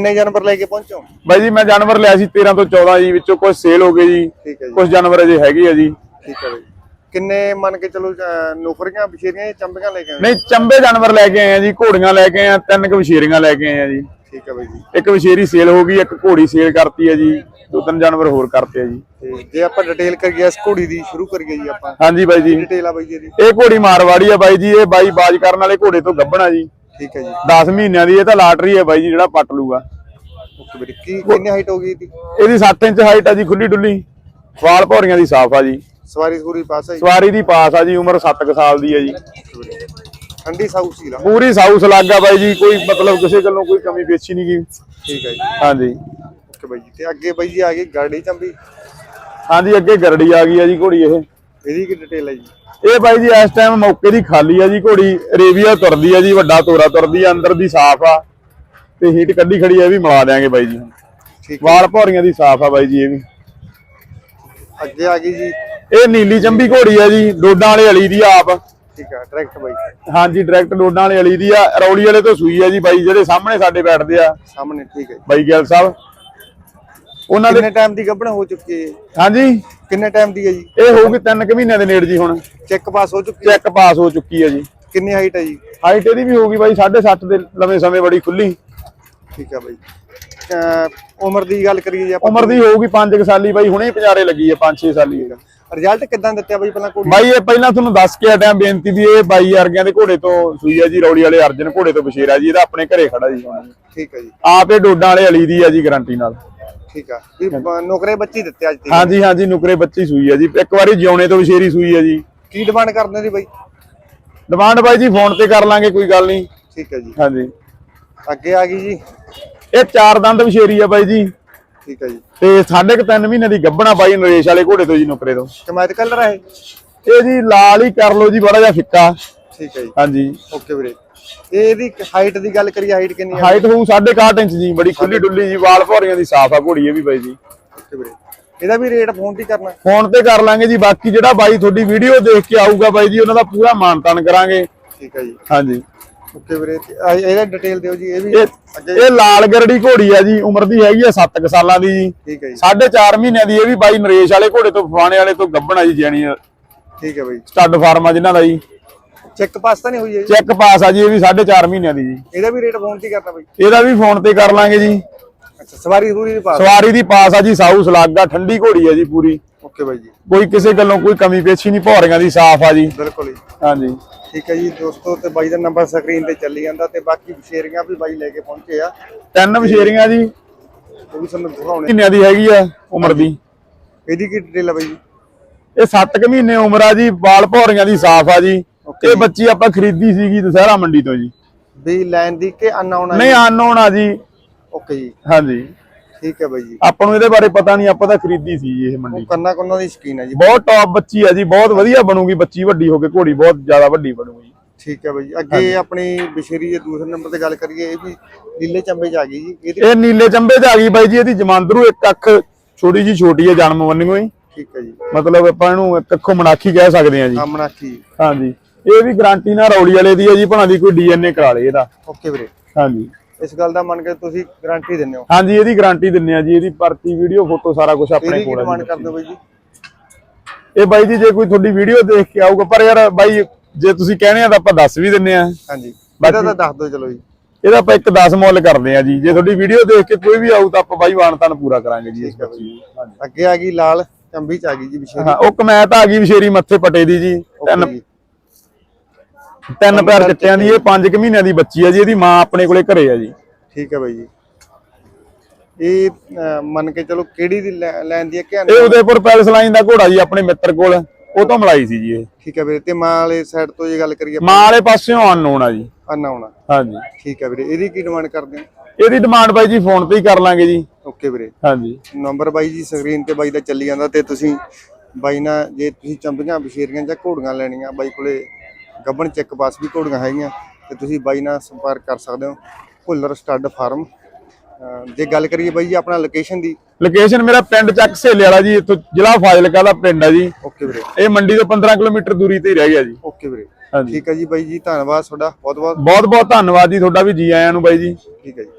ਕਿੰਨੇ ਜਾਨਵਰ ਲੈ ਕੇ ਪਹੁੰਚੋ? ਬਾਈ ਜੀ ਮੈਂ ਜਾਨਵਰ ਲਿਆ ਸੀ 13 ਤੋਂ 14 ਜੀ ਵਿੱਚੋਂ ਕੁਝ ਸੇਲ ਹੋ ਗਏ ਜੀ। ਠੀਕ ਹੈ ਜੀ। ਕੁਝ ਜਾਨਵਰ ਅਜੇ ਹੈਗੇ ਆ ਜੀ। ਠੀਕ ਹੈ ਬਾਈ ਕਿੰਨੇ ਮੰਨ ਕੇ ਚਲੋ ਅਹ, ਨੌਕਰੀਆਂ ਬਸ਼ੇਰੀਆਂ ਜਾਂ ਚੰਬੀਆਂ ਲੈ ਕੇ ਆਏ? ਨਹੀਂ ਚੰਬੇ ਜਾਨਵਰ ਲੈ ਕੇ ਆਏ ਆ ਜੀ ਘੋੜੀਆਂ ਲੈ ਕੇ ਆਏ ਆ ਤਿੰਨ ਕੁ ਵਛੇਰੀਆਂ ਲੈ ਕੇ ਆਏ ਆ ਜੀ। ਠੀਕ ਹੈ ਬਾਈ ਜੀ। ਇੱਕ ਵਛੇਰੀ ਸੇਲ ਹੋ ਗਈ ਇੱਕ ਘੋੜੀ ਸੇਲ ਕਰਤੀ ਹੈ ਜੀ ਦੋ ਤਿੰਨ ਜਾਨਵਰ ਹੋਰ ਕਰਤੇ ਆ ਜੀ। ਤੇ ਜੇ ਆਪਾਂ ਡਿਟੇਲ ਕਰੀਏ ਇਸ ਘੋੜੀ ਦੀ ਸ਼ੁਰੂ ਕਰੀਏ ਜੀ ਆਪਾਂ। ਹਾਂਜੀ ਬਾਈ ਜੀ। ਡਿਟੇਲ ਆ ਬਾਈ ਜੀ ਇਹਦੀ? ਇਹ ਘੋੜੀ ਮਾਰਵਾੜੀ ਆ ਬਾਈ ਜੀ ਇਹ ਬਾਈ ਬਾਜ ਕਰਨ ਵਾਲੇ ਘੋੜੇ ਤੋਂ ਗੱਭਣਾ ਜੀ। ਠੀਕ ਹੈ ਜੀ। 10 ਮਹੀਨਿਆਂ ਦੀ ਇਹ ਤਾਂ ਲਾਟਰੀ ਹੈ ਬਾਈ ਜੀ ਜਿਹੜਾ ਪੱਟ ਲੂਗਾ। ਓਕੇ ਵੀਰੇ ਕੀ ਕਿੰਨੀ ਹਾਈਟ ਹੋ ਗਈ ਇਹਦੀ? ਇਹਦੀ 7 ਇੰਚ ਹਾਈਟ ਆ ਜੀ ਖੁੱਲੀ ਡੁੱਲੀ। ਵਾਲ ਭੌਰੀਆਂ ਦੀ ਸਾਫ਼ ਆ ਜੀ। ਸਵਾਰੀ ਸੂਰੀ ਪਾਸ ਹੈ ਜੀ? ਸਵਾਰੀ ਦੀ ਪਾਸ ਆ ਜੀ ਉਮਰ 7 ਸਾਲ ਦੀ ਹੈ ਜੀ। ਠੰਡੀ ਸਾਊ ਸੀ ਲਾ ਪੂਰੀ ਸਾਊਸ ਲੱਗਾ ਬਾਈ ਜੀ ਕੋਈ ਮਤਲਬ ਕਿਸੇ ਗੱਲੋਂ ਕੋਈ ਕਮੀ ਪੇਸ਼ੀ ਨਹੀਂ ਗਈ ਠੀਕ ਹੈ ਜੀ। ਹਾਂਜੀ। ਓਕੇ ਬਾਈ ਜੀ ਤੇ ਅੱਗੇ ਬਾਈ ਜੀ ਆ ਗਈ ਗਾੜੀ ਚੰਬੀ? ਹਾਂਜੀ ਅੱਗੇ ਗਰੜੀ ਆ ਗਈ ਆ ਜੀ ਘੋੜੀ ਇਹ। ਇਹਦੀ ਕੀ ਡਿਟੇਲ ਹੈ ਜੀ? ਇਹ ਬਾਈ ਜੀ ਇਸ ਟਾਈਮ ਮੌਕੇ ਦੀ ਖਾਲੀ ਆ ਜੀ ਘੋੜੀ ਰੇਵੀਆ ਤੁਰਦੀ ਆ ਜੀ ਵੱਡਾ ਤੋਰਾ ਤੁਰਦੀ ਆ ਅੰਦਰ ਦੀ ਸਾਫ਼ ਆ। ਤੇ ਹੀਟ ਕੱਢੀ ਖੜੀ ਆ ਇਹ ਵੀ ਮਿਲਾ ਦਿਆਂਗੇ ਬਾਈ ਜੀ ਠੀਕ ਵਾਲ ਭੌਰੀਆਂ ਦੀ ਸਾਫ਼ ਆ ਬਾਈ ਜੀ ਇਹ ਵੀ। ਅੱਗੇ ਆ ਗਈ ਜੀ। ਇਹ ਨੀਲੀ ਚੰਬੀ ਘੋੜੀ ਆ ਜੀ ਡੋਡਾਂ ਵਾਲੇ ਅਲੀ ਦੀ ਆ ਆਪ। ਠੀਕ ਹੈ ਡਾਇਰੈਕਟ ਬਾਈ। ਹਾਂਜੀ ਡਾਇਰੈਕਟ ਡੋਡਾਂ ਵਾਲੇ ਅਲੀ ਦੀ ਆ। ਰੌਲੀ ਵਾਲੇ ਤੋਂ ਸੂਈ ਆ ਜੀ ਬਾਈ ਜਿਹੜੇ ਸਾਹਮਣੇ ਸਾਡੇ ਬੈਠਦੇ ਆ। ਸਾਹਮਣੇ ਠੀਕ ਹੈ ਬਾਈ ਗਿੱਲ ਸਾਹਿਬ। ਉਹਨਾਂ ਦੇ ਕਿੰਨੇ ਟਾਈਮ ਦੀ ਗੱਭਣ ਹੋ ਚੁੱਕੀ ਹੈ ਹਾਂਜੀ। ਕਿੰਨੇ ਟਾਈਮ ਦੀ ਹੈ ਜੀ? ਇਹ ਹੋਊਗੀ ਤਿੰਨ ਕੁ ਮਹੀਨਿਆਂ ਦੇ ਨੇੜੇ ਜੀ ਹੁਣ। ਚੈੱਕ ਪਾਸ ਹੋ ਚੁੱਕੀ ਹੈ? ਚੈੱਕ ਪਾਸ ਹੋ ਚੁੱਕੀ ਹੈ ਜੀ। ਕਿੰਨੀ ਹਾਈਟ ਹੈ ਜੀ? ਹਾਈਟ ਇਹਦੀ ਵੀ ਹੋਊਗੀ ਬਾਈ 6.5 ਦੇ ਲੰਮੇ ਸਮੇਂ ਬੜੀ ਖੁੱਲੀ। ਠੀਕ ਹੈ ਬਾਈ। ਅਹ ਉਮਰ ਦੀ ਗੱਲ ਕਰੀਏ ਜੇ ਆਪਾਂ ਉਮਰ ਦੀ ਹੋਊਗੀ 5 ਸਾਲੀ ਬਾਈ ਹੁਣੇ ਪੰਜਾਰੇ ਲੱਗੀ ਹੈ 5-6 ਸਾਲੀ। ਹੈ। ਰਿਜ਼ਲਟ ਕਿਦਾਂ ਦਿੱਤੇ ਬਾਈ ਪਹਿਲਾਂ ਕੁੜੀ ਬਾਈ ਇਹ ਪਹਿਲਾਂ ਤੁਹਾਨੂੰ ਦੱਸ ਕੇ ਹਟਿਆ ਬੇਨਤੀ ਵੀ ਇਹ ਬਾਈ ਵਰਗਿਆਂ ਦੇ ਘੋੜੇ ਤੋਂ ਸੂਈ ਹੈ ਜੀ ਰੌਲੀ ਵਾਲੇ ਅਰਜਨ ਘੋੜੇ ਤੋਂ ਬਸ਼ੇਰਾ ਜੀ ਇਹਦਾ ਆਪਣੇ ਘਰੇ ਖੜਾ ਜੀ ਹੁਣ। ਠੀਕ ਹੈ ਜੀ। ਆਪ ਇਹ ਡੋਡਾਂ ਵਾਲੇ ਅਲੀ ਦੀ ਹੈ ਜੀ ਗਾਰੰਟੀ ਨਾਲ। ਠੀਕ ਆ। ਵੀ ਬ- ਨੌਕਰੇ ਬੱਚੀ ਦਿੱਤੇ ਅੱਜ ਦੀ ਹਾਂਜੀ ਹਾਂਜੀ ਨੁਕਰੇ ਬੱਚੀ ਸੂਈ ਹੈ ਜੀ। ਇੱਕ ਵਾਰੀ ਜਿਉਣੇ ਤੋਂ ਬਸ਼ੇਰੀ ਸੂਈ ਹੈ ਜੀ। ਕੀ ਡਿਮਾਂਡ ਕਰਦੇ ਦੀ ਬਾਈ? ਡਿਮਾਂਡ ਬਾਈ ਜੀ ਫੋਨ ਤੇ ਕਰ ਲਾਂਗੇ ਕੋਈ ਗੱਲ ਨਹੀਂ। ਠੀਕ ਹੈ ਜੀ। ਹਾਂਜੀ। ਅੱਗੇ ਆ ਗਈ ਜੀ। ਇਹ ਚਾਰ ਦੰਦ ਬਸ਼ੇਰੀ ਆ ਬਾਈ ਜੀ। ਠੀਕ ਹੈ ਜੀ। ਤੇ ਸਾਢੇ ਕੁ ਤਿੰਨ ਮਹੀਨੇ ਦੀ ਗੱਭਣਾ ਬਾਈ ਨਰੇਸ਼ ਵਾਲੇ ਘੋੜੇ ਤੋਂ ਜੀ ਨੁਕਰੇ ਤੋਂ। ਕਮਾਇਤ ਕਲਰ ਹੈ ਇਹ? ਜੀ ਲਾਲ ਹੀ ਕਰ ਲਓ ਜੀ ਬੜਾ ਜਿਹਾ ਫਿੱਕਾ। ਠੀਕ ਹੈ ਜੀ। ਹਾਂਜੀ। ਓਕੇ ਵੀਰੇ। ਇਹ ਇਹਦੀ ਹਾਈਟ ਦੀ ਗੱਲ ਕਰੀਏ ਹਾਈਟ ਕਿੰਨੀ ਹੈ ਹਾਈਟ ਹੋਊ 6.5 ਇੰਚ ਜੀ ਬੜੀ ਖੁੱਲੀ ਡੁੱਲੀ ਜੀ ਵਾਲ ਭੌਰੀਆਂ ਦੀ ਸਾਫ਼ ਆ ਘੋੜੀ ਇਹ ਵੀ ਬਾਈ ਜੀ। ਓਕੇ ਵੀਰੇ। ਇਹਦਾ ਵੀ ਰੇਟ ਫੋਨ ਤੇ ਕਰਨਾ। ਫੋਨ ਤੇ ਕਰ ਲਾਂਗੇ ਜੀ ਬਾਕੀ ਜਿਹੜਾ ਬਾਈ ਤੁਹਾਡੀ ਵੀਡੀਓ ਦੇਖ ਕੇ ਆਊਗਾ ਬਾਈ ਜੀ ਉਹਨਾਂ ਦਾ ਪੂਰਾ ਮਾਨਤਾਨ ਕਰਾਂਗੇ। ਠੀਕ ਹੈ ਜੀ। ਹਾਂਜੀ। ਓਕੇ ਵੀਰੇ ਤੇ ਆ ਇਹਦਾ ਡਿਟੇਲ ਦਿਓ ਜੀ ਇਹ ਵੀ ਇਹ ਲਾਲ ਗਰੜੀ ਘੋੜੀ ਆ ਜੀ ਉਮਰ ਦੀ ਹੈਗੀ ਆ 7 ਸਾਲਾਂ ਦੀ ਜੀ। ਠੀਕ ਹੈ ਜੀ। 4.5 ਮਹੀਨਿਆਂ ਦੀ ਇਹ ਵੀ ਬਾਈ ਨਰੇਸ਼ ਵਾਲੇ ਘੋੜੇ ਤੋਂ ਫਵਾਣੇ ਵਾਲੇ ਤੋਂ ਗੱਭਣਾ ਜੀ ਜਾਣੀ ਠੀਕ ਹੈ ਬਾਈ। ਸਟੱਡ ਫਾਰਮ ਆ ਜਿਨ੍ਹਾਂ ਦਾ ਜੀ। ਚੈੱਕ ਪਾਸ ਤਾਂ ਨਹੀਂ ਹੋਈ ਹੈ ਜੀ? ਚੈੱਕ ਪਾਸ ਆ ਜੀ ਇਹ ਵੀ 4.5 ਮਹੀਨਿਆਂ ਦੀ ਜੀ। ਇਹਦਾ ਵੀ ਰੇਟ ਫੋਨ ਤੇ ਹੀ ਕਰਨਾ ਬਾਈ। ਇਹਦਾ ਵੀ ਫੋਨ ਤੇ ਕਰ ਲਾਂਗੇ ਜੀ। ਅੱਛਾ ਸਵਾਰੀ ਸੂਰੀ ਦੀ ਪਾਸ ਸਵਾਰੀ ਦੀ ਪਾਸ ਆ ਜੀ ਸਾਊ ਸਲਾਗਾ ਠੰਡੀ ਘੋੜੀ ਆ ਜੀ ਪੂਰੀ। ਓਕੇ ਬਾਈ ਜੀ। ਕੋਈ ਕਿਸੇ ਗੱਲੋਂ ਕੋਈ ਕਮੀ ਪੇਸ਼ੀ ਨਹੀਂ ਭੌਰੀਆਂ ਦੀ ਸਾਫ਼ ਆ ਜੀ। ਬਿਲਕੁਲ ਜੀ। ਹਾਂਜੀ। ਠੀਕ ਹੈ ਜੀ ਦੋਸਤੋ ਤੇ ਬਾਈ ਦਾ ਨੰਬਰ ਸਕਰੀਨ ਤੇ ਚੱਲੀ ਜਾਂਦਾ ਤੇ ਬਾਕੀ ਬਸ਼ੇਰੀਆਂ ਵੀ ਬਾਈ ਲੈ ਕੇ ਪਹੁੰਚੇ ਆ। ਤਿੰਨ ਵਛੇਰੀਆਂ ਜੀ। ਉਹ ਵੀ ਤੁਹਾਨੂੰ ਦਿਖਾਉਣੇ ਮਹੀਨਿਆਂ ਦੀ ਹੈਗੀ ਆ ਉਮਰ ਦੀ। ਇਹਦੀ ਕੀ ਡਿਟੇਲ ਆ ਬਾਈ ਜੀ? ਇਹ 7 ਕੁ ਮਹੀਨੇ ਉਮਰ ਆ ਜੀ ਵਾਲ ਭੌਰੀਆਂ ਦੀ ਸਾਫ਼ ਆ ਜੀ। ਇਹ ਬੱਚੀ ਆਪਾਂ ਖਰੀਦੀ ਸੀਗੀ ਦੁਸਹਿਰਾ ਮੰਡੀ ਤੋਂ ਜੀ। ਵੀ ਲੈਣ ਦੀ ਕਿ ਅਨਆਉਣ ਨਹੀਂ ਆ ਜੀ। ਓਕੇ ਜੀ। ਹਾਂਜੀ। ਠੀਕ ਹੈ ਬਾਈ ਜੀ। ਆਪਾਂ ਨੂੰ ਇਹਦੇ ਬਾਰੇ ਪਤਾ ਨਹੀਂ ਆਪਾਂ ਤਾਂ ਖਰੀਦੀ ਸੀ ਜੀ ਇਹ ਮੰਡੀ। ਕੰਨਾ ਕੰਨਾ ਦੀ ਸ਼ਕੀਨ ਹੈ ਜੀ। ਬਹੁਤ ਟੌਪ ਬੱਚੀ ਆ ਜੀ ਬਹੁਤ ਵਧੀਆ ਬਣੂਗੀ ਬੱਚੀ ਵੱਡੀ ਹੋ ਕੇ ਘੋੜੀ ਬਹੁਤ ਜ਼ਿਆਦਾ ਵੱਡੀ ਬਣੂਗੀ। ਠੀਕ ਹੈ ਬਾਈ ਜੀ। ਅੱਗੇ ਆਪਣੀ ਬਸ਼ੇਰੀ ਦੇ ਦੂਸਰੇ ਨੰਬਰ ਤੇ ਗੱਲ ਕਰੀਏ ਇਹ ਵੀ ਨੀਲੇ ਚੰਬੇ ਚ ਆ ਗਈ ਜੀ। ਇਹ ਨੀਲੇ ਚੰਬੇ ਚ ਆ ਗਈ ਬਾਈ ਜੀ ਇਹਦੀ ਜਮਾਂਦਰੂ ਇੱਕ ਅੱਖ ਛੋਟੀ ਜੀ ਛੋਟੀ ਹੈ ਜਨਮ ਵੰਨਿਓ ਹੀ। ਠੀਕ ਹੈ ਜੀ। ਮਤਲਬ ਆਪਾਂ ਇਹਨੂੰ ਇੱਕ ਅੱਖੋਂ ਮਨਾਖੀ ਕਹਿ ਸਕਦੇ ਆ ਜੀ। ਆਮਨਾਖੀ ਹਾਂਜੀ। ਇਹ ਵੀ ਗਾਰੰਟੀ ਨਾਲ ਰੌਲੀ ਵਾਲੇ ਦੀ ਹੈ ਜੀ ਭਣਾ ਦੀ ਕੋਈ ਡੀਐਨਏ ਕਰਾ ਲੇ ਇਹਦਾ। ਓਕੇ ਵੀਰੇ। ਹਾਂਜੀ। ਇਸ ਗੱਲ ਦਾ ਮੰਨ ਕੇ ਤੁਸੀਂ ਗਾਰੰਟੀ ਦਿੰਦੇ ਹੋ? ਹਾਂਜੀ ਇਹਦੀ ਗਾਰੰਟੀ ਦਿੰਨੇ ਆ ਜੀ ਇਹਦੀ ਪਰਚੀ ਵੀਡੀਓ ਫੋਟੋ ਸਾਰਾ ਕੁਝ ਆਪਣੇ ਕੋਲ ਡਿਮਾਂਡ ਹੈ ਬਾਈ ਜੀ? ਇਹ ਬਾਈ ਜੀ ਜੇ ਕੋਈ ਤੁਹਾਡੀ ਵੀਡੀਓ ਦੇਖ ਕੇ ਆਊਗਾ ਪਰ ਯਾਰ ਬਾਈ ਜੇ ਤੁਸੀਂ ਕਹਿਣੇ ਆ ਤਾਂ ਆਪਾਂ ਦੱਸ ਵੀ ਦਿੰਨੇ ਆ ਹਾਂਜੀ। ਇਹਦਾ ਤਾਂ ਦੱਸ ਦਿਓ ਚਲੋ ਜੀ। ਇਹਦਾ ਆਪਾਂ ਇੱਕ 10 ਮੁੱਲ ਕਰਦੇ ਆ ਜੀ। ਜੇ ਤੁਹਾਡੀ ਵੀਡੀਓ ਦੇਖ ਕੇ ਕੋਈ ਵੀ ਆਊ ਤਾਂ ਆਪਾਂ ਬਾਈ ਵਾਣਤਾਨ ਪੂਰਾ ਕਰਾਂਗੇ ਜੀ ਇਸ ਅੱਗੇ ਆ ਗਈ ਲਾਲ ਚੰਬੀ ਚ ਆ ਗਈ ਜੀ ਬਸ਼ੇਰੀ ਹਾਂ ਉਹ ਕਮੈਤ ਆ ਗਈ ਵਿਸ਼ੇਰੀ ਮੱਥੇ ਪਟੇ ਦੀ ਜੀ। ਤਿੰਨ ਤਿੰਨ ਪੈਰ ਚਿੱਟਿਆਂ ਦੀ ਇਹ 5 ਮਹੀਨਿਆਂ ਦੀ ਬੱਚੀ ਆ ਜੀ ਇਹਦੀ ਮਾਂ ਆਪਣੇ ਕੋਲੇ ਘਰੇ ਆ ਜੀ। ਠੀਕ ਹੈ ਬਾਈ ਜੀ। ਇਹ ਅਹ, ਮੰਨ ਕੇ ਚਲੋ ਕਿਹੜੀ ਦੀ ਲੈ- ਲੈਣ ਦੀ ਹੈ ਕਿ ਇਹ ਉਦੇਪੁਰ ਪੈਲਸ ਲਾਈਨ ਦਾ ਘੋੜਾ ਜੀ ਆਪਣੇ ਮਿੱਤਰ ਕੋਲ ਉਹ ਤੋਂ ਮਲਾਈ ਸੀ ਜੀ ਇਹ। ਠੀਕ ਹੈ ਵੀਰੇ ਤੇ ਮਾਂ ਵਾਲੇ ਸਾਈਡ ਤੋਂ ਜੇ ਗੱਲ ਕਰੀਏ ਮਾਂ ਵਾਲੇ ਪਾਸਿਓਂ ਅਨਨੋਨ ਆ ਜੀ। ਅਨਾਉਣਾ ਹਾਂਜੀ। ਠੀਕ ਹੈ ਵੀਰੇ ਇਹਦੀ ਕੀ ਡਿਮਾਂਡ ਕਰਦੇ ਹੋ? ਇਹਦੀ ਡਿਮਾਂਡ ਬਾਈ ਜੀ ਫੋਨ ਤੇ ਹੀ ਕਰ ਲਾਂਗੇ ਜੀ। ਓਕੇ ਵੀਰੇ। ਹਾਂਜੀ। ਨੰਬਰ ਬਾਈ ਜੀ ਸਕਰੀਨ ਤੇ ਬਾਈ ਦਾ ਚੱਲੀ ਜਾਂਦਾ ਤੇ ਤੁਸੀਂ ਬਾਈ ਨਾਲ ਜੇ ਤੁਸੀਂ ਚੰਬੀਆਂ ਬਸ਼ੇਰੀਆਂ ਜਾਂ ਘੋੜੀਆਂ ਲੈਣੀਆਂ ਬਾਈ ਕੋਲੇ ਗੱਬਣ ਚੈੱਕ ਪਾਸ ਵੀ ਘੋੜੀਆਂ ਹੈਗੀਆਂ ਤੇ ਤੁਸੀਂ ਬਾਈ ਨਾਲ ਸੰਪਰਕ ਕਰ ਸਕਦੇ ਹੋ। Bhullar stud farm. ਜੇ ਗੱਲ ਕਰੀਏ ਬਾਈ ਜੀ ਆਪਣਾ ਲੋਕੇਸ਼ਨ ਦੀ। ਲੋਕੇਸ਼ਨ ਮੇਰਾ ਪਿੰਡ ਚੱਕ ਸੇਲੇ ਵਾਲਾ ਜੀ ਇੱਥੋਂ ਜ਼ਿਲ੍ਹਾ ਫਾਜ਼ਿਲਕਾ ਦਾ ਪਿੰਡ ਹੈ ਜੀ। ਓਕੇ ਵੀਰੇ। ਇਹ ਮੰਡੀ ਤੋਂ 15 ਕਿਲੋਮੀਟਰ ਦੂਰੀ ਤੇ ਹੀ ਰਹਿ ਗਿਆ ਜੀ। ਓਕੇ ਵੀਰੇ। ਠੀਕ ਹੈ ਜੀ ਬਾਈ ਜੀ ਧੰਨਵਾਦ ਤੁਹਾਡਾ। ਬਹੁਤ ਬਹੁਤ ਬਹੁਤ ਬਹੁਤ ਧੰਨਵਾਦ ਜੀ ਤੁਹਾਡਾ ਵੀ ਜੀ ਆਇਆਂ ਨੂੰ ਬਾਈ ਜੀ। ਠੀਕ ਹੈ ਜੀ।